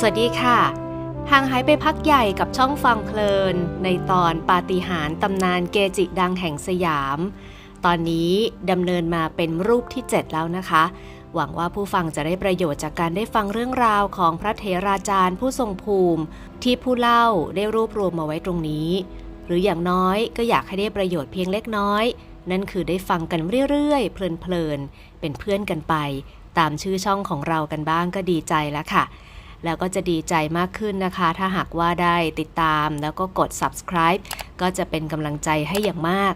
สวัสดีค่ะ ห่างหายไปพักใหญ่กับช่องฟังเพลิน ในตอนปาฏิหาริย์ตำนานเกจิดังแห่งสยาม ตอนนี้ดำเนินมาเป็นรูปที่ 7 แล้วนะคะ หวังว่าผู้ฟังจะได้ประโยชน์จากการได้ฟังเรื่องราวของพระเถราจารย์ผู้ทรงภูมิ ที่ผู้เล่าได้รวบรวมมาไว้ตรงนี้ หรืออย่างน้อยก็อยากให้ได้ประโยชน์เพียงเล็กน้อย นั่นคือได้ฟังกันเรื่อยๆเพลินๆเป็นเพื่อนกันไป ตามชื่อช่องของเรากันบ้างก็ดีใจแล้วค่ะ แล้วก็จะดีใจมากขึ้นนะคะ ถ้าหากว่าได้ติดตามแล้วก็กด subscribe ก็จะเป็นกำลังใจให้อย่างมาก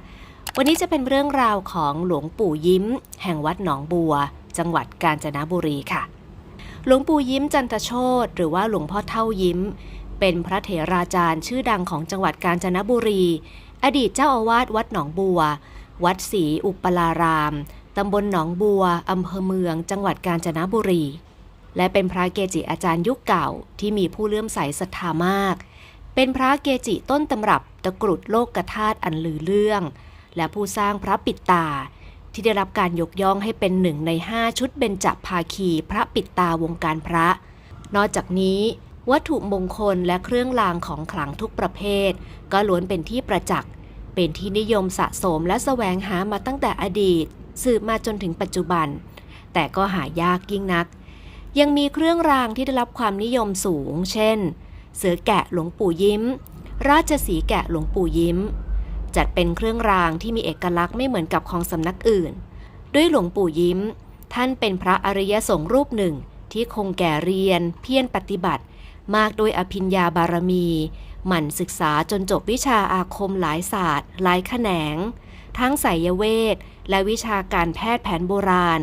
วันนี้จะเป็นเรื่องราวของหลวงปู่ยิ้ม แห่งวัดหนองบัว จังหวัดกาญจนบุรีค่ะ หลวงปู่ยิ้มจันทโชตหรือว่าหลวงพ่อเท่ายิ้ม เป็นพระเถราจารย์ชื่อดังของจังหวัดกาญจนบุรี อดีตเจ้าอาวาสวัดหนองบัว วัดศรีอุปลารามตำบลหนองบัวอำเภอเมือง จังหวัดกาญจนบุรี และเป็นพระเกจิอาจารย์ยุคเก่าที่มีผู้เลื่อมใสศรัทธามาก เป็นพระเกจิต้นตำรับตะกรุดโลกธาตุอันลือเรื่อง และผู้สร้างพระปิดตา ที่ได้รับการยกย่องให้เป็นหนึ่งในห้าชุดเบญจภาคีพระปิดตาวงการพระ นอกจากนี้วัตถุมงคลและเครื่องรางของขลังทุกประเภท ก็ล้วนเป็นที่ประจักษ์ เป็นที่นิยมสะสมและแสวงหามาตั้งแต่อดีต สืบมาจนถึงปัจจุบัน แต่ก็หายากยิ่งนัก ยังมีเครื่องรางที่ได้รับความนิยมสูง เช่น เสือแกะหลวงปู่ยิ้ม ราชสีแกะหลวงปู่ยิ้ม จัดเป็นเครื่องรางที่มีเอกลักษณ์ไม่เหมือนกับของสำนักอื่น ด้วยหลวงปู่ยิ้ม ท่านเป็นพระอริยสงฆ์รูปหนึ่งที่คงแก่เรียน เพียรปฏิบัติ มากโดยอภิญญาบารมี หมั่นศึกษาจนจบวิชาอาคมหลายศาสตร์ หลายแขนง ทั้งไสยเวทและวิชาการแพทย์แผนโบราณ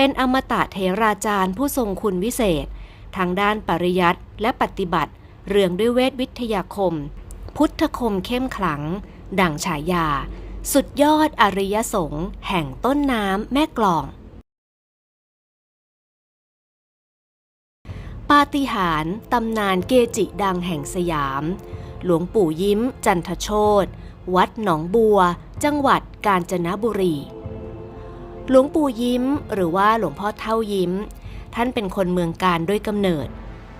เป็นอมตะเทราจารย์ผู้ทรงคุณวิเศษ ทางด้านปริยัติและปฏิบัติ เรื่องด้วยเวทวิทยาคม พุทธคมเข้มขลัง ดั่งฉายา สุดยอดอริยสงฆ์แห่งต้นน้ำแม่กลอง ปาฏิหาริย์ตำนานเกจิดังแห่งสยาม หลวงปู่ยิ้ม จันทโชตวัดหนองบัว จังหวัดกาญจนบุรี หลวงปู่ยิ้ม หรือว่าหลวงพ่อเท่ายิ้ม ท่านเป็นคนเมืองการด้วยกำเนิด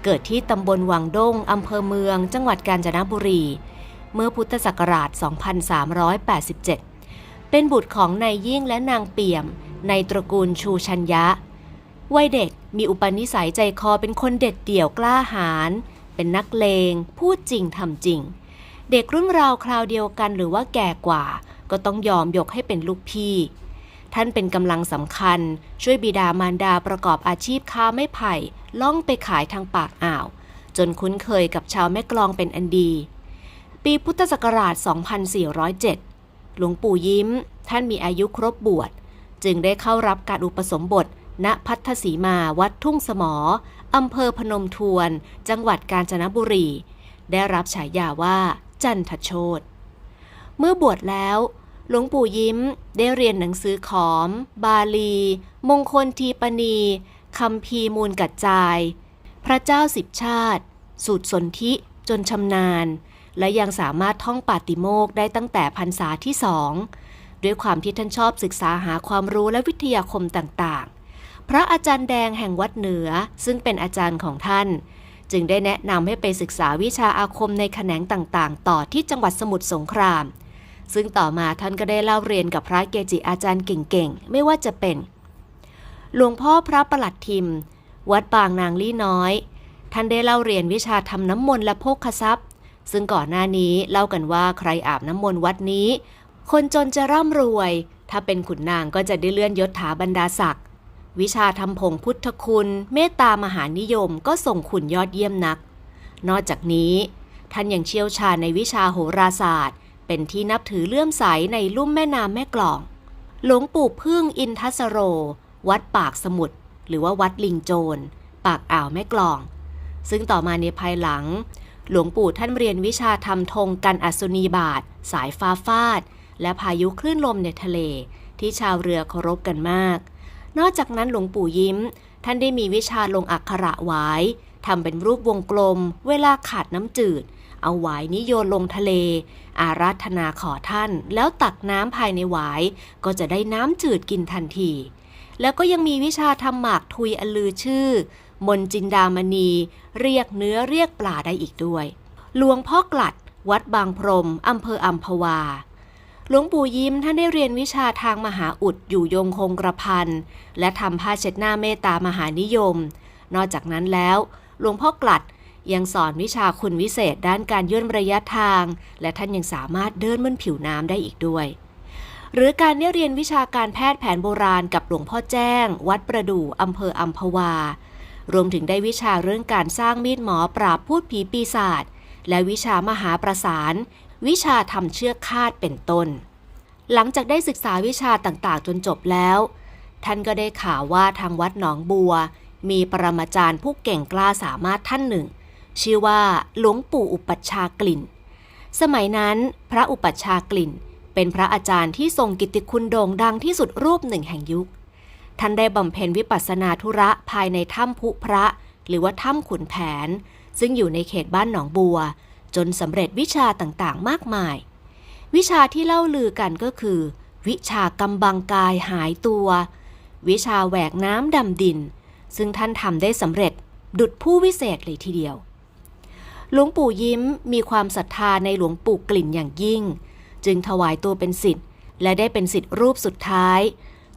เกิดที่ตำบลวังด้งอำเภอเมือง จังหวัดกาญจนบุรี เมื่อพุทธศักราช 2387 เป็นบุตรของนายยิ่งและนางเปี่ยม ในตระกูลชูชัญญะ วัยเด็กมีอุปนิสัยใจคอเป็นคนเด็ดเดี่ยวกล้าหาญ เป็นนักเลง พูดจริงทำจริง เด็กรุ่นราวคราวเดียวกันหรือว่าแก่กว่า ก็ต้องยอมยกให้เป็นลูกพี่ ท่านเป็นกำลังสำคัญ ช่วยบิดามารดาประกอบอาชีพค้าไม้ไผ่ล่องไปขายทางปากอ่าว จนคุ้นเคยกับชาวแม่กลองเป็นอันดี ปีพุทธศักราช 2407 หลวงปู่ยิ้ม ท่านมีอายุครบบวช จึงได้เข้ารับการอุปสมบท ณพัทธสีมาวัดทุ่งสมออำเภอพนมทวน จังหวัดกาญจนบุรี ได้รับฉายาว่าจันทโชตเมื่อบวชแล้ว หลวงปู่ยิ้มได้เรียนหนังสือขอม บาลี มงคลทีปณีคำพีมูลกัดจาย พระเจ้าสิบชาติ สูตรสนธิจนชำนาญ และยังสามารถท่องปาติโมกได้ตั้งแต่พรรษาที่สอง ด้วยความที่ท่านชอบศึกษาหาความรู้และวิทยาคมต่างๆ พระอาจารย์แดงแห่งวัดเหนือซึ่งเป็นอาจารย์ของท่านจึงได้แนะนำให้ไปศึกษาวิชาอาคมในแขนงต่างๆ ต่อที่จังหวัดสมุทรสงคราม ซึ่งต่อมาท่านก็ได้เล่าเรียนกับพระเกจิอาจารย์เก่งๆ ไม่ว่าจะเป็น หลวงพ่อพระประหลัดทิม วัดบางนางลี่น้อย ท่านได้เล่าเรียนวิชาทำน้ำมนต์และโภคทรัพย์ ซึ่งก่อนหน้านี้เล่ากันว่าใครอาบน้ำมนต์วัดนี้ คนจนจะร่ำรวย ถ้าเป็นขุนนางก็จะได้เลื่อนยศถาบรรดาศักดิ์วิชาทำผงพุทธคุณ เมตตามหานิยมก็ส่งขุนยอดเยี่ยมนัก นอกจากนี้ ท่านยังเชี่ยวชาญในวิชาโหราศาสตร์ เป็นที่นับถือเลื่อมใสในลุ่มแม่น้ำแม่กลอง หลวงปู่พึ่งอินทัสโร วัดปากสมุทรหรือว่าวัดลิงโจร ปากอ่าวแม่กลอง ซึ่งต่อมาในภายหลัง หลวงปู่ท่านเรียนวิชาทำธงกันอัศนีบาท สายฟ้าฟาด และพายุคลื่นลมในทะเล ที่ชาวเรือเคารพกันมาก นอกจากนั้นหลวงปู่ยิ้ม ท่านได้มีวิชาลงอักขระหวายทำเป็นรูปวงกลม เวลาขาดน้ำจืด เอาหวายนิโยนลงทะเล อาราธนาขอท่าน แล้วตักน้ำภายในหวาย ก็จะได้น้ำจืดกินทันที แล้วก็ยังมีวิชาทำหมากทุยอลือชื่อ มนจินดามณี เรียกเนื้อเรียกปลาได้อีกด้วย หลวงพ่อกลัด วัดบางพรมอำเภออัมพวาหลวงปู่ยิ้มท่านได้เรียนวิชาทางมหาอุดอยู่ยงคงกระพัน และทำผ้าเช็ดหน้าเมตตามหานิยม นอกจากนั้นแล้ว หลวงพ่อกลัด ยังสอนวิชาคุณวิเศษด้านการย่นระยะทาง และท่านยังสามารถเดินบนผิวน้ำได้อีกด้วย หรือการได้เรียนวิชาการแพทย์แผนโบราณกับหลวงพ่อแจ้ง วัดประดู่อำเภออัมพวา รวมถึงได้วิชาเรื่องการสร้างมีดหมอปราบพูดผีปีศาจและวิชามหาประสาน วิชาทำเชือกคาดเป็นต้น หลังจากได้ศึกษาวิชาต่างๆ จนจบแล้ว ท่านก็ได้ข่าวว่าทางวัดหนองบัว มีปรมาจารย์ผู้เก่งกล้าสามารถท่านหนึ่ง ชื่อว่าหลวงปู่อุปัชฌากลิ่น สมัยนั้นพระอุปัชฌากลิ่น เป็นพระอาจารย์ที่ทรงกิตติคุณโด่งดังที่สุดรูปหนึ่งแห่งยุค ท่านได้บำเพ็ญวิปัสสนาธุระภายในถ้ำพุพระ หรือว่าถ้ำขุนแผน ซึ่งอยู่ในเขตบ้านหนองบัว จนสำเร็จวิชาต่างๆ มากมาย วิชาที่เล่าลือกันก็คือ วิชากำบังกายหายตัว วิชาแหวกน้ำดำดิน ซึ่งท่านทำได้สำเร็จดุดผู้วิเศษเลยทีเดียว หลวงปู่ยิ้มมีความศรัทธาในหลวงปู่กลิ่นอย่างยิ่ง จึงถวายตัวเป็นสิทธิ์และได้เป็นสิทธิ์รูปสุดท้าย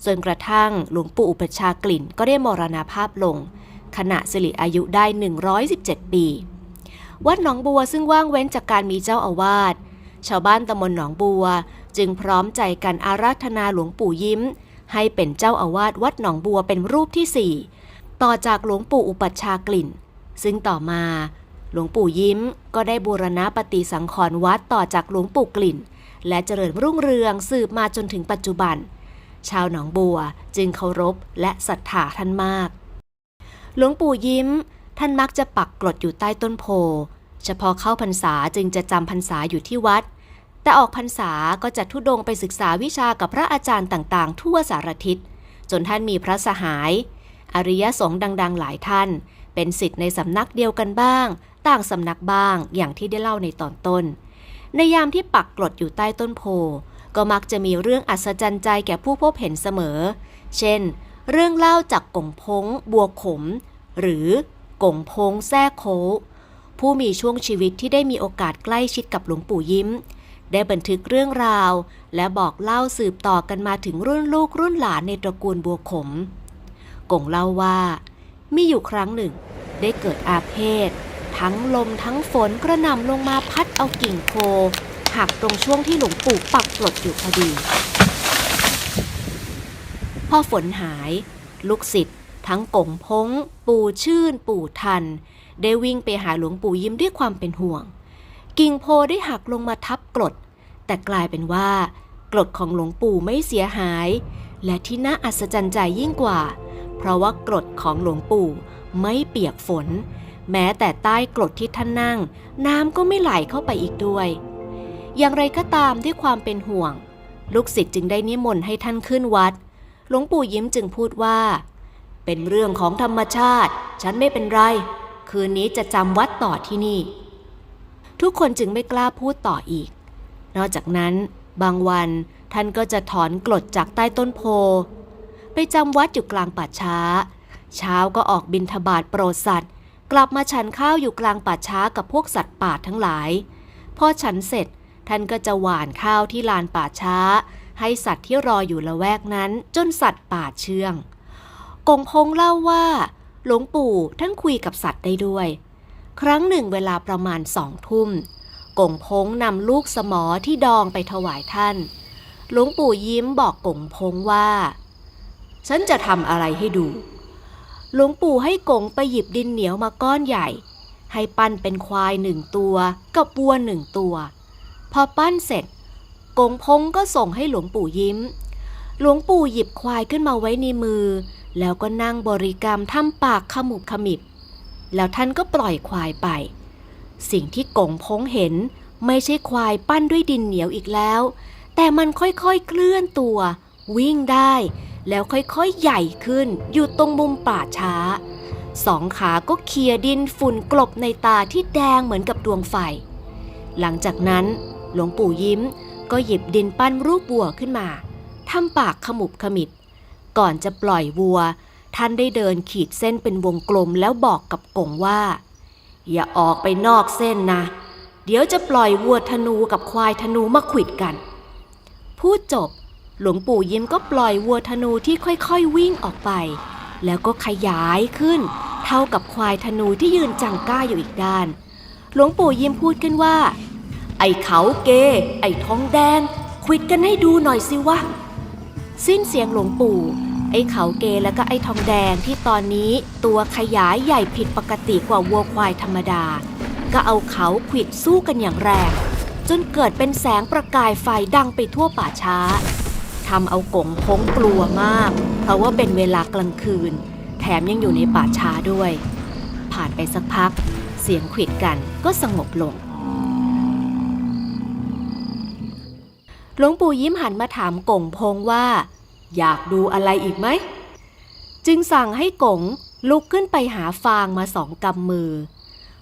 จนกระทั่งหลวงปู่อุปชากลิ่นก็ได้มรณาภาพลง ขณะสิริอายุได้ 117 ปี วัดหนองบัวซึ่งว่างเว้นจากการมีเจ้าอาวาสชาวบ้านตำบลหนองบัว จึงพร้อมใจกันอาราธนาหลวงปู่ยิ้ม ให้เป็นเจ้าอาวาสวัดหนองบัวเป็นรูปที่สี่ต่อจากหลวงปู่อุปัชากลิ่น ซึ่งต่อมา หลวงปู่ยิ้มก็ได้บูรณะปฏิสังขรณ์วัดต่อจากหลวงปู่กลิ่น และเจริญรุ่งเรืองสืบมาจนถึงปัจจุบัน ชาวหนองบัวจึงเคารพและศรัทธาท่านมาก หลวงปู่ยิ้ม ท่านมักจะปักกรดอยู่ใต้ต้นโพ เฉพาะเข้าพรรษาจึงจะจำพรรษาอยู่ที่วัด แต่ออกพรรษาก็จะทุดงไปศึกษาวิชากับพระอาจารย์ต่างๆ ทั่วสารทิศ จนท่านมีพระสหาย อริยสงฆ์ดัง ๆ หลายท่าน เป็นสิทธิ์ในสำนักเดียวกันบ้าง ต่างสำนักบ้างอย่างที่ได้เล่าในตอนต้น ในยามที่ปักกรดอยู่ใต้ต้นโพ ก็มักจะมีเรื่องอัศจรรย์ใจแก่ผู้พบเห็นเสมอ เช่น เรื่องเล่าจากกงพงบัวขม หรือกงพงแซ่โค ผู้มีช่วงชีวิตที่ได้มีโอกาสใกล้ชิดกับหลวงปู่ยิ้ม ได้บันทึกเรื่องราว และบอกเล่าสืบต่อกันมาถึงรุ่นลูกรุ่นหลานในตระกูลบัวขมกงเล่าว่า มีอยู่ครั้งหนึ่ง ได้เกิดอาเพศ ทั้งลมทั้งฝนกระหน่ำลงมาพัดเอากิ่งโพหักตรงช่วงที่หลวงปู่ปักกรดอยู่พอดี พอฝนหาย ลูกศิษย์ทั้งกงพง ปู่ชื่น ปู่ทัน ได้วิ่งไปหาหลวงปู่ยิ้มด้วยความเป็นห่วง กิ่งโพได้หักลงมาทับกรด แต่กลายเป็นว่ากรดของหลวงปู่ไม่เสียหาย และที่น่าอัศจรรย์ใจยิ่งกว่า เพราะว่ากรดของหลวงปู่ไม่เปียกฝน แม้แต่ใต้กรดที่ท่านนั่ง น้ำก็ไม่ไหลเข้าไปอีกด้วย อย่างไรก็ตามด้วยความเป็นห่วง ลูกศิษย์จึงได้นิมนต์ให้ท่านขึ้นวัด หลวงปู่ยิ้มจึงพูดว่า เป็นเรื่องของธรรมชาติ ฉันไม่เป็นไร คืนนี้จะจำวัดต่อที่นี่ ทุกคนจึงไม่กล้าพูดต่ออีก นอกจากนั้น บางวันท่านก็จะถอนกรดจากใต้ต้นโพ ไปจำวัดอยู่กลางป่าช้า เช้าก็ออกบินทบาทโปรดสัตว์ กลับมาฉันข้าวอยู่กลางป่าช้ากับพวกสัตว์ป่าทั้งหลาย พอฉันเสร็จท่านก็จะหว่านข้าวที่ลานป่าช้า ให้สัตว์ที่รออยู่ละแวกนั้นจนสัตว์ป่าเชื่อง กงพงเล่าว่า หลวงปู่ท่านคุยกับสัตว์ได้ด้วย ครั้งหนึ่งเวลาประมาณสองทุ่มกงพงนำลูกสมอที่ดองไปถวายท่าน หลวงปู่ยิ้มบอกกงพงว่า ฉันจะทำอะไรให้ดู หลวงปู่ให้กงไปหยิบดินเหนียวมาก้อนใหญ่ ให้ปั้นเป็นควายหนึ่งตัวกับวัวหนึ่งตัว พอปั้นเสร็จ กงพงก็ส่งให้หลวงปู่ยิ้ม หลวงปู่หยิบควายขึ้นมาไว้ในมือ แล้วก็นั่งบริกรรมทำปากขมุบขมิบ แล้วท่านก็ปล่อยควายไป สิ่งที่กงพงเห็นไม่ใช่ควายปั้นด้วยดินเหนียวอีกแล้ว แต่มันค่อยๆเคลื่อนตัว วิ่งได้ แล้วค่อยๆใหญ่ขึ้นอยู่ตรงมุมป่าช้า สองขาก็เคลียดินฝุ่นกลบในตาที่แดงเหมือนกับดวงไฟ หลังจากนั้นหลวงปู่ยิ้มก็หยิบดินปั้นรูปวัวขึ้นมาทำปากขมุบขมิบ ก่อนจะปล่อยวัว ท่านได้เดินขีดเส้นเป็นวงกลมแล้วบอกกับกงว่า อย่าออกไปนอกเส้นนะ เดี๋ยวจะปล่อยวัวธนูกับควายธนูมาขวิดกัน พูดจบ หลวงปู่ยิ้มก็ปล่อยวัวธนูที่ค่อยๆวิ่งออกไป แล้วก็ขยายขึ้น เท่ากับควายธนูที่ยืนจังก้าอยู่อีกด้าน หลวงปู่ยิ้มพูดขึ้นว่า ไอ้เขาเก ไอ้ทองแดงควิดกันให้ดูหน่อยสิวะ สิ้นเสียงหลวงปู่ ไอ้เขาเกและก็ไอ้ทองแดงที่ตอนนี้ตัวขยายใหญ่ผิดปกติกว่าวัวควายธรรมดา ก็เอาเขาขวิดสู้กันอย่างแรง จนเกิดเป็นแสงประกายไฟดังไปทั่วป่าช้า ทำเอากงพงกลัวมาก เพราะว่าเป็นเวลากลางคืน แถมยังอยู่ในป่าช้าด้วย ผ่านไปสักพัก เสียงขวิดกันก็สงบลงหลวงปู่ยิ้มหันมาถามกงพงว่า อยากดูอะไรอีกไหม จึงสั่งให้กงลุกขึ้นไปหาฟางมาสองกำมือ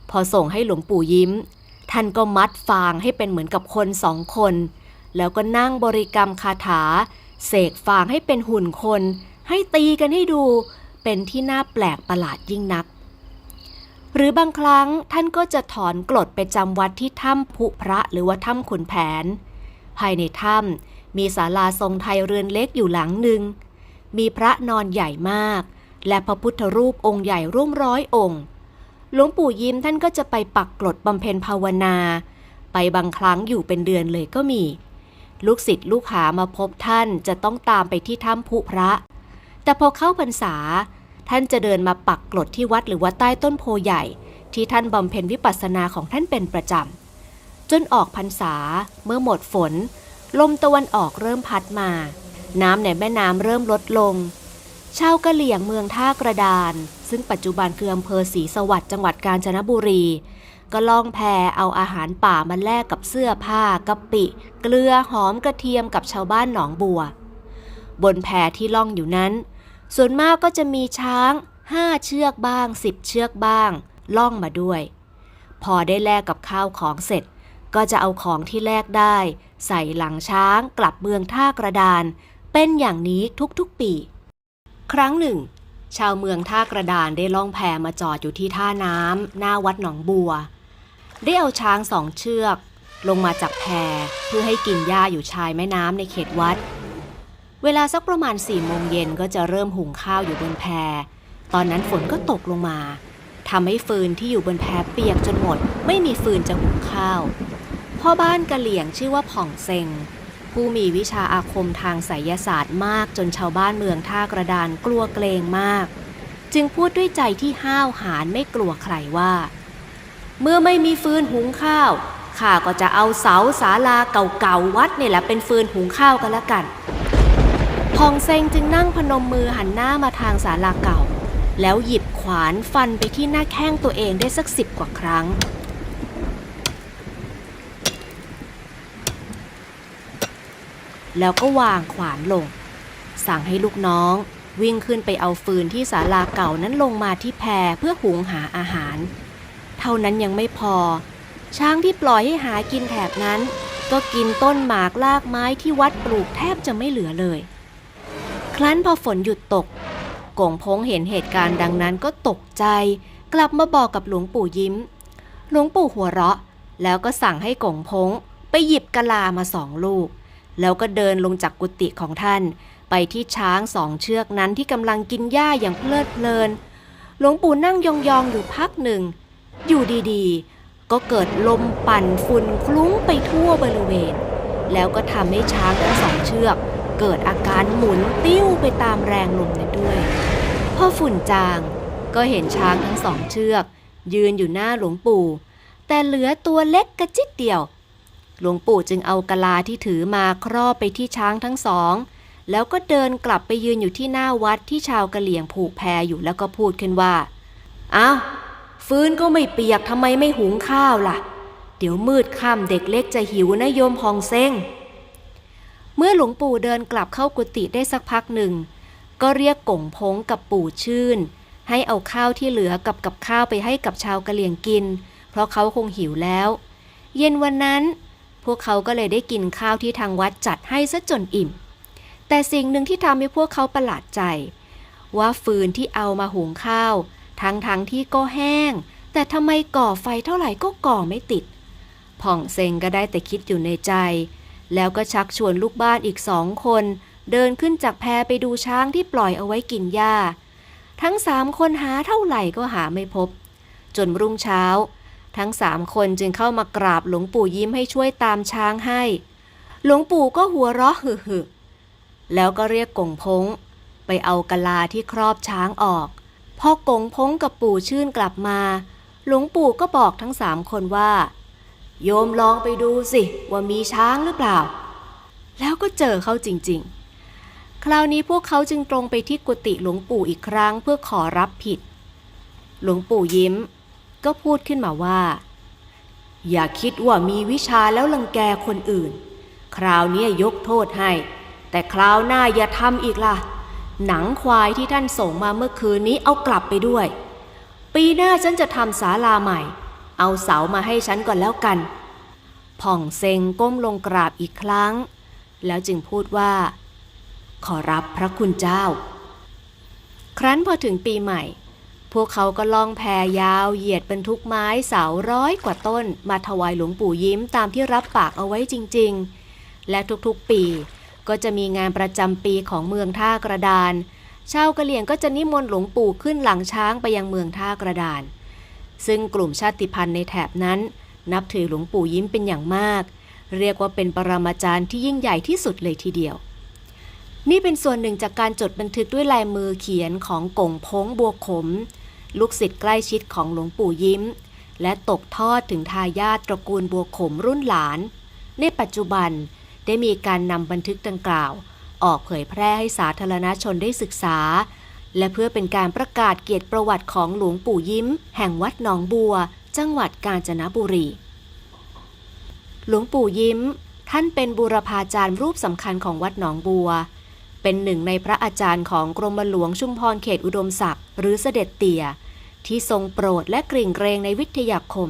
พอส่งให้หลวงปู่ยิ้ม ท่านก็มัดฟางให้เป็นเหมือนกับคนสองคน แล้วก็นั่งบริกรรมคาถา เสกฟางให้เป็นหุ่นคน ให้ตีกันให้ดู เป็นที่น่าแปลกประหลาดยิ่งนัก หรือบางครั้งท่านก็จะถอนกรดไปจำวัดที่ถ้ำพุพระหรือว่าถ้ำขุนแผน ภายในถ้ำมีศาลาทรงไทยเรือนเล็กอยู่หลังหนึ่ง มีพระนอนใหญ่มาก และพระพุทธรูปองค์ใหญ่ร่วมร้อยองค์หลวงปู่ยิ้มท่านก็จะไปปักกรดบำเพ็ญภาวนา ไปบางครั้งอยู่เป็นเดือนเลยก็มี ลูกศิษย์ลูกหามาพบท่านจะต้องตามไปที่ถ้ำพุพระ แต่พอเข้าพรรษา ท่านจะเดินมาปักกรดที่วัดหรือว่าใต้ต้นโพใหญ่ ที่ท่านบำเพ็ญวิปัสสนาของท่านเป็นประจำ จนออกพรรษาเมื่อหมดฝน ลมตะวันออกเริ่มพัดมา น้ำในแม่น้ำเริ่มลดลง ชาวกะเหลี่ยงเมืองท่ากระดาน ซึ่งปัจจุบันคืออำเภอศรีสวัสดิ์จังหวัดกาญจนบุรี ก็ล่องแพเอาอาหารป่ามาแลกกับเสื้อผ้ากะปิ เกลือหอมกระเทียมกับชาวบ้านหนองบัว บนแพที่ล่องอยู่นั้น ส่วนมากก็จะมีช้างห้าเชือกบ้างสิบเชือกบ้าง ล่องมาด้วย พอได้แลกกับข้าวของเสร็จ ก็จะเอาของที่แลกได้ ใส่หลังช้างกลับเมืองท่ากระดาน เป็นอย่างนี้ทุกๆปี ครั้งหนึ่งชาวเมืองท่ากระดานได้ล่องแพมาจอดอยู่ที่ท่าน้ำหน้าวัดหนองบัว ได้เอาช้างสองเชือก ลงมาจากแพเพื่อให้กินหญ้าอยู่ชายแม่น้ำในเขตวัด เวลาสักประมาณสี่โมงเย็นก็จะเริ่มหุงข้าวอยู่บนแพ ตอนนั้นฝนก็ตกลงมาทำให้ฟืนที่อยู่บนแพเปียกจนหมด ไม่มีฟืนจะหุงข้าว พ่อบ้านกะเหลี่ยงชื่อว่าผ่องเซงผู้มีวิชาอาคมทางไสยศาสตร์มากจนชาวบ้านเมืองท่ากระดานกลัวเกรงมาก จึงพูดด้วยใจที่ห้าวหาญไม่กลัวใครว่า เมื่อไม่มีฟืนหุงข้าวข้าก็จะเอาเสาศาลาเก่าๆวัดเนี่ยแหละเป็นฟืนหุงข้าวกันละกันพองเซงจึงนั่งพนมมือหันหน้ามาทางศาลาเก่า แล้วหยิบขวานฟันไปที่หน้าแข้งตัวเองได้สักสิบกว่าครั้ง แล้วก็วางขวานลง สั่งให้ลูกน้องวิ่งขึ้นไปเอาฟืนที่ศาลาเก่านั้นลงมาที่แพเพื่อหุงหาอาหาร เท่านั้นยังไม่พอ ช้างที่ปล่อยให้หากินแถบนั้น ก็กินต้นหมากลากไม้ที่วัดปลูกแทบจะไม่เหลือเลย ครั้นพอฝนหยุดตกกงพงเห็นเหตุการณ์ดังนั้นก็ตกใจ กลับมาบอกกับหลวงปู่ยิ้ม หลวงปู่หัวเราะ แล้วก็สั่งให้กงพงไปหยิบกะลามาสองลูก แล้วก็เดินลงจากกุฏิของท่าน ไปที่ช้างสองเชือกนั้นที่กำลังกินหญ้าอย่างเพลิดเพลิน หลวงปู่นั่งยองๆอยู่พักหนึ่ง อยู่ดีๆ ก็เกิดลมปั่นฝุ่นคลุ้งไปทั่วบริเวณ แล้วก็ทำให้ช้างทั้งสองเชือก เกิดอาการหมุนติ้วไปตามแรงลมนั้นด้วย พอฝุ่นจางก็เห็นช้างทั้งสองเชือก ยืนอยู่หน้าหลวงปู่ แต่เหลือตัวเล็กกระจิตเดียว หลวงปู่จึงเอากะลาที่ถือมาครอบไปที่ช้างทั้งสอง แล้วก็เดินกลับไปยืนอยู่ที่หน้าวัดที่ชาวกะเหลี่ยงผูกแพอยู่แล้วก็พูดขึ้นว่าอ้าว ฟื้นก็ไม่เปียกทำไมไม่หุงข้าวล่ะ เดี๋ยวมืดค่ำเด็กเล็กจะหิวนะโยมพองเซ้งเมื่อหลวงปู่เดินกลับเข้ากุฏิได้สักพักหนึ่ง ก็เรียกก่งพงกับปู่ชื่น ให้เอาข้าวที่เหลือกับกับข้าวไปให้กับชาวกะเหลี่ยงกิน เพราะเขาคงหิวแล้ว เย็นวันนั้น พวกเขาก็เลยได้กินข้าวที่ทางวัดจัดให้ซะจนอิ่ม แต่สิ่งหนึ่งที่ทำให้พวกเขาประหลาดใจ ว่าฟืนที่เอามาหุงข้าว ทั้งทั้งๆที่ก็แห้ง แต่ทำไมก่อไฟเท่าไหร่ก็ก่อไม่ติด ผ่องเซงก็ได้แต่คิดอยู่ในใจ แล้วก็ชักชวนลูกบ้านอีกสองคน เดินขึ้นจากแพไปดูช้างที่ปล่อยเอาไว้กินหญ้า ทั้งสามคนหาเท่าไหร่ก็หาไม่พบ จนรุ่งเช้า ทั้งสามคนจึงเข้ามากราบหลวงปู่ยิ้มให้ช่วยตามช้างให้ หลวงปู่ก็หัวเราะหึ่ๆแล้วก็เรียกกงพงไปเอากะลาที่ครอบช้างออก พอกงพงกับปู่ชื่นกลับมา หลวงปู่ก็บอกทั้งสามคนว่า โยมลองไปดูสิว่ามีช้างหรือเปล่า แล้วก็เจอเขาจริง ๆ คราวนี้พวกเขาจึงตรงไปที่กุฏิหลวงปู่อีกครั้งเพื่อขอรับผิด หลวงปู่ยิ้ม ก็พูดขึ้นมาว่า อย่าคิดว่ามีวิชาแล้วลังแกคนอื่น คราวนี้ยกโทษให้ แต่คราวหน้าอย่าทำอีกล่ะ หนังควายที่ท่านส่งมาเมื่อคืนนี้เอากลับไปด้วย ปีหน้าฉันจะทำศาลาใหม่ เอาเสามาให้ฉันก่อนแล้วกัน ผ่องเซงก้มลงกราบอีกครั้ง แล้วจึงพูดว่า ขอรับพระคุณเจ้า ครั้นพอถึงปีใหม่ พวกเขาก็ล่องแพยาวเหยียดบรรทุกไม้เสาร้อยกว่าต้น มาถวายหลวงปู่ยิ้มตามที่รับปากเอาไว้จริง ๆ และทุกๆปี ก็จะมีงานประจำปีของเมืองท่ากระดาน ชาวกะเหลี่ยงก็จะนิมนต์หลวงปู่ขึ้นหลังช้างไปยังเมืองท่ากระดาน ซึ่งกลุ่มชาติพันธุ์ในแถบนั้น นับถือหลวงปู่ยิ้มเป็นอย่างมาก เรียกว่าเป็นปรมาจารย์ที่ยิ่งใหญ่ที่สุดเลยทีเดียว นี่เป็นส่วนหนึ่งจากการจดบันทึกด้วยลายมือเขียนของกงพงบัวขม ลูกศิษย์ใกล้ชิดของหลวงปู่ยิ้ม และตกทอดถึงทายาทตระกูลบัวขมรุ่นหลาน ในปัจจุบัน ได้มีการนำบันทึกดังกล่าว ออกเผยแพร่ให้สาธารณชนได้ศึกษา และเพื่อเป็นการประกาศเกียรติประวัติของหลวงปู่ยิ้ม แห่งวัดหนองบัว จังหวัดกาญจนบุรี หลวงปู่ยิ้ม ท่านเป็นบูรพาจารย์รูปสำคัญของวัดหนองบัว เป็นหนึ่งในพระอาจารย์ของกรมหลวงชุมพรเขตอุดมศักดิ์หรือเสด็จเตี่ยที่ทรงโปรดและกริ่งเกรงในวิทยาคม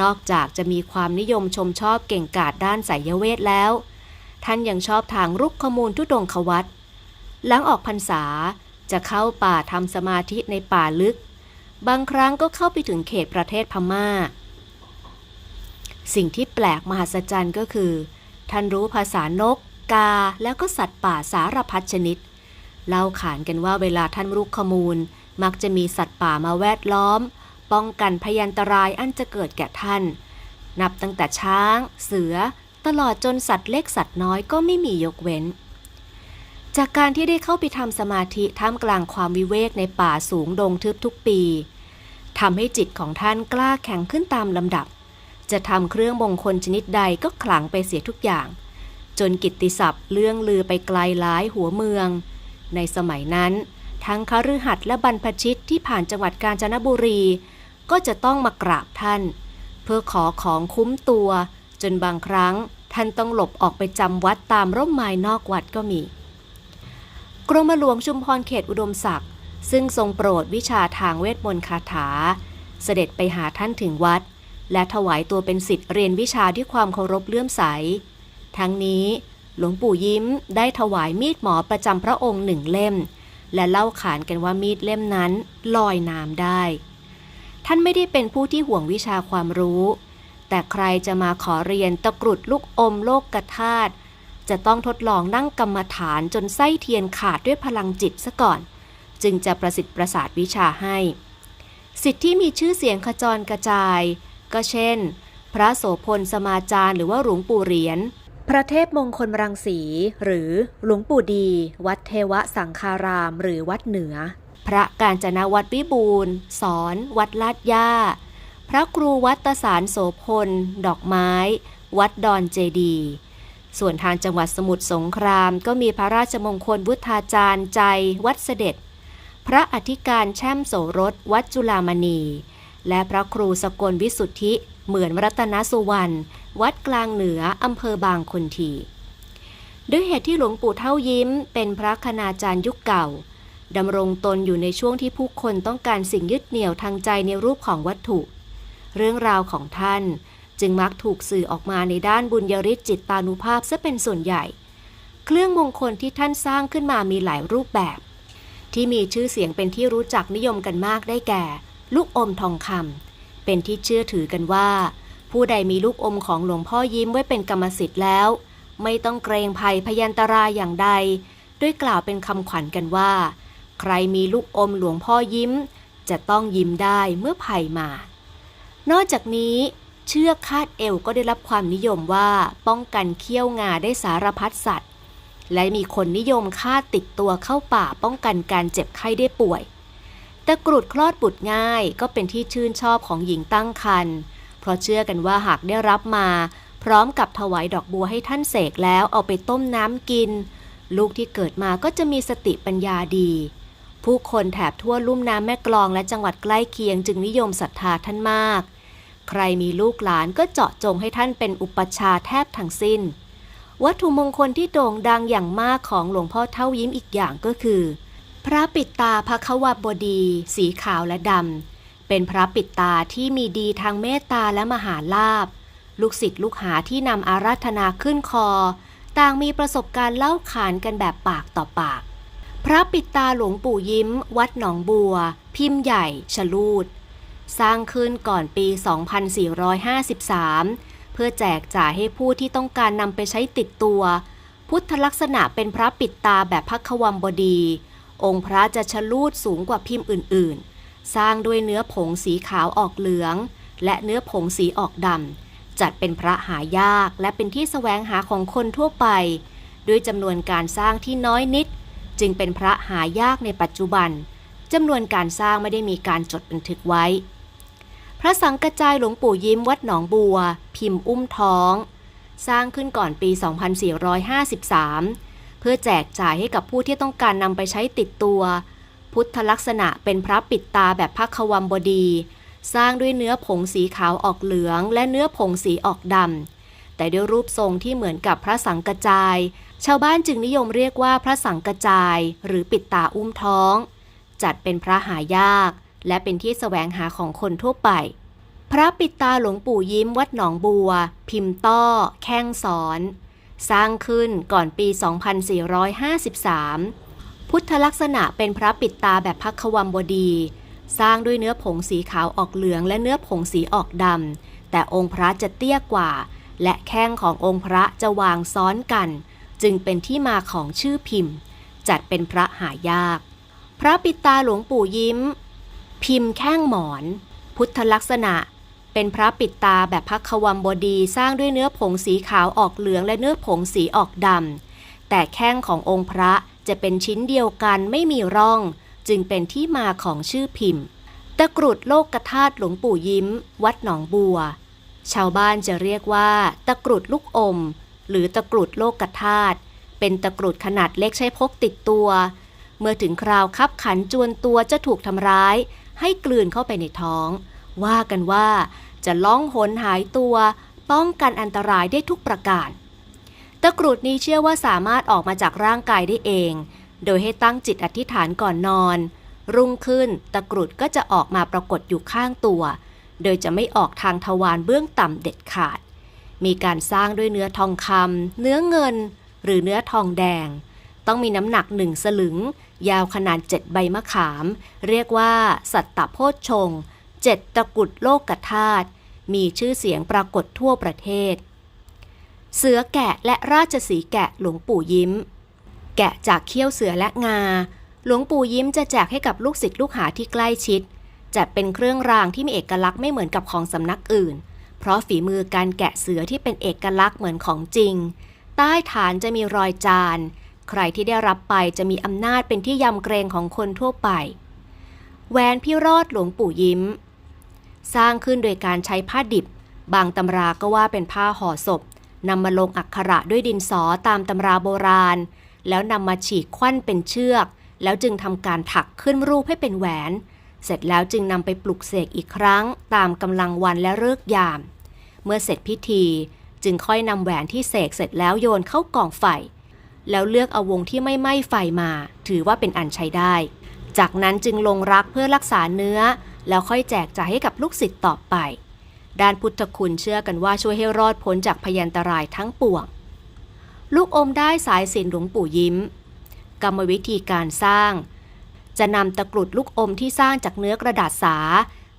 นอกจากจะมีความนิยมชมชอบเก่งกาจด้านไสยเวทแล้ว ท่านยังชอบทางรุกขมูลทุดงควัตหลังออกพรรษาจะเข้าป่าทำสมาธิในป่าลึก บางครั้งก็เข้าไปถึงเขตประเทศพม่า สิ่งที่แปลกมหัศจรรย์ก็คือ ท่านรู้ภาษานก กาแล้วก็สัตว์ป่าสารพัดชนิด เล่าขานกันว่าเวลาท่านรุกขมูล มักจะมีสัตว์ป่ามาแวดล้อม ป้องกันพยันตรายอันจะเกิดแก่ท่าน นับตั้งแต่ช้าง เสือ ตลอดจนสัตว์เล็กสัตว์น้อยก็ไม่มียกเว้น จากการที่ได้เข้าไปทำสมาธิท่ามกลางความวิเวกในป่าสูงดงทึบทุกปีทำให้จิตของท่านกล้าแข็งขึ้นตามลำดับ จะทำเครื่องมงคลชนิดใดก็ขลังไปเสียทุกอย่าง จนกิตติศัพท์เลื่องลือไปไกลหลายหัวเมือง ในสมัยนั้น ทั้งคฤหัสถ์และบรรพชิตที่ผ่านจังหวัดกาญจนบุรี ก็จะต้องมากราบท่าน เพื่อขอของคุ้มตัว จนบางครั้งท่านต้องหลบออกไปจำวัดตามร่มไม้นอกวัดก็มี กรมหลวงชุมพรเขตอุดมศักดิ์ซึ่งทรงโปรดวิชาทางเวทมนต์คาถา เสด็จไปหาท่านถึงวัด และถวายตัวเป็นศิษย์เรียนวิชาด้วยความเคารพเลื่อมใส ทั้งนี้หลวงปู่ยิ้มได้ถวายมีดหมอประจำพระองค์หนึ่งเล่ม และเล่าขานกันว่ามีดเล่มนั้นลอยน้ำได้ ท่านไม่ได้เป็นผู้ที่ห่วงวิชาความรู้ แต่ใครจะมาขอเรียนตะกรุดลูกอมโลกกธาตุจะต้องทดลองนั่งกรรมฐานจนไส้เทียนขาดด้วยพลังจิตซะก่อน จึงจะประสิทธิ์ประสาทวิชาให้ สิทธิ์ที่มีชื่อเสียงขจรกระจาย ก็เช่น พระโสพลสมาจารย์หรือว่าหลวงปู่เหรียญพระเทพมงคลรังสี หรือหลวงปู่ดี วัดเทวสังคาราม หรือวัดเหนือ พระกาญจนวัดวิบูลย์สอนวัดลาดย่า พระครูวัดตสารโสพล ดอกไม้ วัดดอนเจดี ส่วนทางจังหวัดสมุทรสงครามก็มีพระราชมงคลวุฒาจารย์ใจวัดเสด็จ พระอธิการแช่มโสรสวัดจุลามณี และพระครูสกลวิสุทธิ เหมือนรัตนสุวรรณวัดกลางเหนืออำเภอบางคนทีด้วยเหตุที่หลวงปู่เท่ายิ้มเป็นพระคณาจารย์ยุคเก่า ดำรงตนอยู่ในช่วงที่ผู้คนต้องการสิ่งยึดเหนี่ยวทางใจในรูปของวัตถุ เรื่องราวของท่าน จึงมักถูกสื่อออกมาในด้านบุญยริศจิตตานุภาพซะเป็นส่วนใหญ่ เครื่องมงคลที่ท่านสร้างขึ้นมามีหลายรูปแบบ ที่มีชื่อเสียงเป็นที่รู้จักนิยมกันมากได้แก่ ลูกอมทองคำเป็นที่เชื่อถือกันว่า ผู้ใดมีลูกอมของหลวงพ่อยิ้มไว้เป็นกรรมสิทธิ์แล้ว ไม่ต้องเกรงภัยพยันตรายอย่างใด ด้วยกล่าวเป็นคำขวัญกันว่า ใครมีลูกอมหลวงพ่อยิ้ม จะต้องยิ้มได้เมื่อภัยมา นอกจากนี้ เชือกคาดเอวก็ได้รับความนิยมว่าป้องกันเขี้ยวงาได้สารพัดสัตว์ และมีคนนิยมคาดติดตัวเข้าป่าป้องกันการเจ็บไข้ได้ป่วย ตะกรุดคลอดบุตรง่ายก็เป็นที่ชื่นชอบของหญิงตั้งครรภ์เพราะเชื่อกันว่าหากได้รับมา พร้อมกับถวายดอกบัวให้ท่านเสกแล้วเอาไปต้มน้ำกิน ลูกที่เกิดมาก็จะมีสติปัญญาดี ผู้คนแถบทั่วลุ่มน้ำแม่กลองและจังหวัดใกล้เคียงจึงนิยมศรัทธาท่านมาก ใครมีลูกหลานก็เจาะจงให้ท่านเป็นอุปชาแทบทั้งสิ้น วัตถุมงคลที่โด่งดังอย่างมากของหลวงพ่อเท่ายิ้มอีกอย่างก็คือ พระปิดตาพระควบดี สีขาวและดำเป็นพระปิดตาที่มีดีทางเมตตาและมหาลาภลูกศิษย์ลูกหาที่นำอาราธนาขึ้นคอ ต่างมีประสบการณ์เล่าขานกันแบบปากต่อปาก พระปิดตาหลวงปู่ยิ้ม วัดหนองบัว พิมพ์ใหญ่ชลูด สร้างขึ้นก่อนปี 2453 เพื่อแจกจ่ายให้ผู้ที่ต้องการนำไปใช้ติดตัว พุทธลักษณะเป็นพระปิดตาแบบพักวัมบดี องค์พระจะชลูดสูงกว่าพิมพ์อื่นๆ สร้างด้วยเนื้อผงสีขาวออกเหลือง และเนื้อผงสีออกดำจัดเป็นพระหายากและเป็นที่แสวงหาของคนทั่วไป ด้วยจำนวนการสร้างที่น้อยนิด จึงเป็นพระหายากในปัจจุบันจำนวนการสร้างไม่ได้มีการจดบันทึกไว้ พระสังกระจายหลวงปู่ยิ้มวัดหนองบัว พิมพ์อุ้มท้อง สร้างขึ้นก่อนปี 2453 เพื่อแจกจ่ายให้กับผู้ที่ต้องการนำไปใช้ติดตัว พุทธลักษณะเป็นพระปิดตาแบบพักวัมบดี สร้างด้วยเนื้อผงสีขาวออกเหลือง และเนื้อผงสีออกดำแต่ด้วยรูปทรงที่เหมือนกับพระสังกระจาย ชาวบ้านจึงนิยมเรียกว่าพระสังกระจายหรือปิดตาอุ้มท้อง จัดเป็นพระหายาก และเป็นที่แสวงหาของคนทั่วไป พระปิดตาหลวงปู่ยิ้มวัดหนองบัว พิมพ์ต้อ แข้งสอน สร้างขึ้นก่อนปี 2453 พุทธลักษณะเป็นพระปิดตาแบบพักวัมบดี สร้างด้วยเนื้อผงสีขาวออกเหลืองและเนื้อผงสีออกดำแต่องค์พระจะเตี้ยกว่า และแข้งขององค์พระจะวางซ้อนกัน จึงเป็นที่มาของชื่อพิมพ์ จัดเป็นพระหายาก พระปิตาหลวงปู่ยิ้ม พิมพ์แข้งหมอน พุทธลักษณะ เป็นพระปิดตาแบบพักวัมบดีสร้างด้วยเนื้อผงสีขาวออกเหลืองและเนื้อผงสีออกดำแต่แข้งขององค์พระจะเป็นชิ้นเดียวกันไม่มีร่อง จึงเป็นที่มาของชื่อพิมพ์ตะกรุดโลกกธาตุหลวงปู่ยิ้ม วัดหนองบัว ชาวบ้านจะเรียกว่า ตะกรุดลูกอม หรือตะกรุดโลกธาตุเป็นตะกรุดขนาดเล็กใช้พกติดตัว เมื่อถึงคราวคับขันจวนตัวจะถูกทำร้าย ให้กลืนเข้าไปในท้อง ว่ากันว่าจะล่องหนหายตัว ป้องกันอันตรายได้ทุกประการ ตะกรุดนี้เชื่อว่าสามารถออกมาจากร่างกายได้เอง โดยให้ตั้งจิตอธิษฐานก่อนนอน รุ่งขึ้นตะกรุดก็จะออกมาปรากฏอยู่ข้างตัว โดยจะไม่ออกทางทวารเบื้องต่ำเด็ดขาด มีการสร้างด้วยเนื้อทองคำเนื้อเงิน หรือเนื้อทองแดง ต้องมีน้ำหนักหนึ่งสลึง ยาวขนาดเจ็ดใบมะขาม เรียกว่า สัตตโพชฌงเจ็ดตะกุดโลกธาตุมีชื่อเสียงปรากฏทั่วประเทศ เสือแกะและราชสีแกะหลวงปู่ยิ้ม แกะจากเขี้ยวเสือและงา หลวงปู่ยิ้มจะแจกให้กับลูกศิษย์ลูกหาที่ใกล้ชิดจัดเป็นเครื่องรางที่มีเอกลักษณ์ไม่เหมือนกับของสำนักอื่น เพราะฝีมือการแกะเสือที่เป็นเอกลักษณ์เหมือนของจริง ใต้ฐานจะมีรอยจาน ใครที่ได้รับไปจะมีอำนาจเป็นที่ยำเกรงของคนทั่วไป แหวนพี่รอดหลวงปู่ยิ้ม สร้างขึ้นโดยการใช้ผ้าดิบบางตำราก็ว่าเป็นผ้าห่อศพนำมาลงอักขระด้วยดินสอตามตำราโบราณ แล้วนำมาฉีกควันเป็นเชือก แล้วจึงทำการถักขึ้นรูปให้เป็นแหวน เสร็จแล้วจึงนำไปปลุกเสกอีกครั้งตามกำลังวันและเลิกษ์ยาม เมื่อเสร็จพิธีจึงค่อยนำแหวนที่เสกเสร็จแล้วโยนเข้ากองไฟ แล้วเลือกเอาวงที่ไม่ไหม้ไฟมา ถือว่าเป็นอันใช้ได้ จากนั้นจึงลงรักเพื่อรักษาเนื้อ แล้วค่อยแจกจ่ายให้กับลูกศิษย์ต่อไป ด้านพุทธคุณเชื่อกันว่าช่วยให้รอดพ้นจากพยันตรายทั้งปวง ลูกอมได้สายสินหลวงปู่ยิ้ม กรรมวิธีการสร้าง จะนำตะกรุดลูกอมที่สร้างจากเนื้อกระดาษสา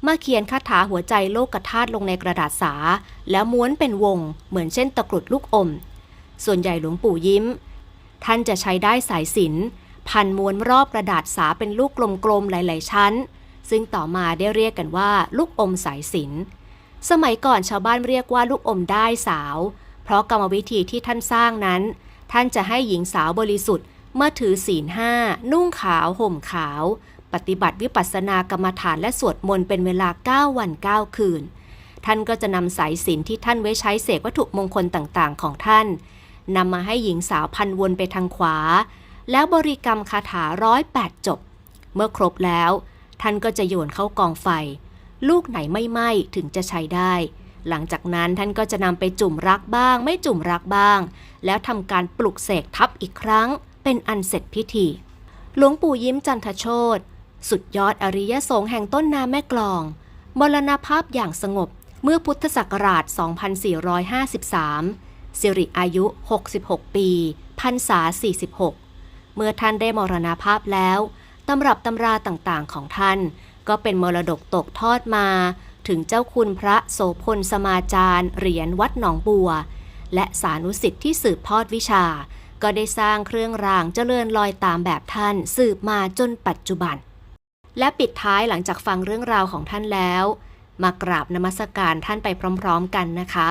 มาเขียนคาถาหัวใจโลกธาตุลงในกระดาษสา แล้วม้วนเป็นวง เหมือนเช่นตะกรุดลูกอม ส่วนใหญ่หลวงปู่ยิ้ม ท่านจะใช้ได้สายสินพันม้วนรอบกระดาษสาเป็นลูกกลมๆหลาย ๆ ชั้น ซึ่งต่อมาได้เรียกกันว่า ลูกอมสายสินสมัยก่อนชาวบ้านเรียกว่าลูกอมได้สาว เพราะกรรมวิธีที่ท่านสร้างนั้น ท่านจะให้หญิงสาวบริสุทธิ์ เมื่อถือศีลห้านุ่งขาวห่มขาว ปฏิบัติวิปัสสนากรรมฐานและสวดมนต์เป็นเวลา 9 วัน 9 คืน ท่านก็จะนำสายสิญจนที่ท่านไว้ใช้เสกวัตถุมงคลต่างๆ ของท่านนำมาให้หญิงสาวพันวนไปทางขวา แล้วบริกรรมคาถาร้อยแปดจบ เมื่อครบแล้ว ท่านก็จะโยนเข้ากองไฟ ลูกไหนไม่ไหม้ถึงจะใช้ได้ หลังจากนั้นท่านก็จะนำไปจุ่มรักบ้าง ไม่จุ่มรักบ้าง แล้วทำการปลุกเสกทับอีกครั้ง เป็นอันเสร็จพิธี หลวงปู่ยิ้มจันทโชตสุดยอดอริยสงฆ์แห่งต้นนาแม่กลองมรณภาพอย่างสงบเมื่อพุทธศักราช 2453 สิริอายุ 66 ปีพรรษา 46 เมื่อท่านได้มรณภาพแล้ว ตำรับตำราต่างๆของท่าน ก็เป็นมรดกตกทอดมาถึงเจ้าคุณพระโสพลสมาจารย์เหรียญวัดหนองบัว และสานุสิทธิ์ที่สืบทอดวิชา ก็ได้สร้างเครื่องรางเจริญรอยตามแบบท่านสืบมาจนปัจจุบัน และปิดท้ายหลังจากฟังเรื่องราวของท่านแล้ว มากราบนมัสการท่านไปพร้อมๆกันนะคะ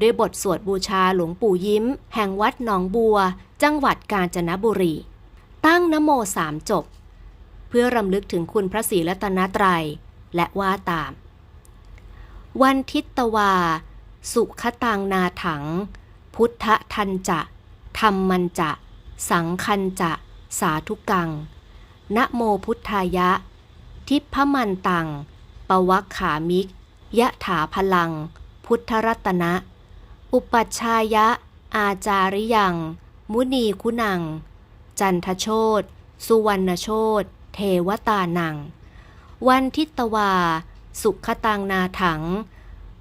ด้วยบทสวดบูชาหลวงปู่ยิ้ม แห่งวัดหนองบัว จังหวัดกาญจนบุรี ตั้งนโมสามจบ เพื่อรำลึกถึงคุณพระศรีรัตนตรัย และว่าตาม วันทิตวา สุขตังนาถัง พุทธทันจะ ธรรมมันจะ สังคันจะ สาธุกัง นะโมพุทธายะ ทิพมันตัง ปวัคขามิก ยะถาพลัง พุทธรัตนะ อุปัชายะ อาจาริยัง มุนีคุณัง จันทโชตสุวรรณโชตเทวตานัง วันทิตวา สุขตังนาถัง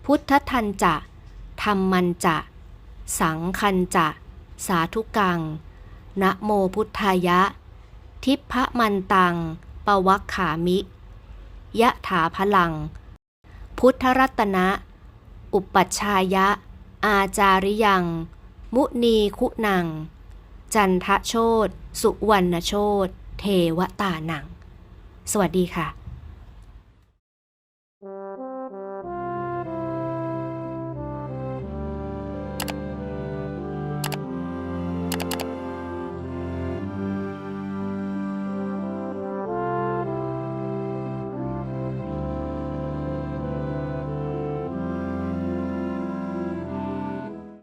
พุทธทันจะธรรมมันจะ สังคันจะ สาธุกัง นะโมพุทธายะ ทิพะมันตัง ปวัคขามิ ยะถาพลัง พุทธรัตนะ อุปัชฌายะ อาจาริยัง มุนีคุณัง จันทโชตสุวรรณโชตเทวตานัง สวัสดีค่ะ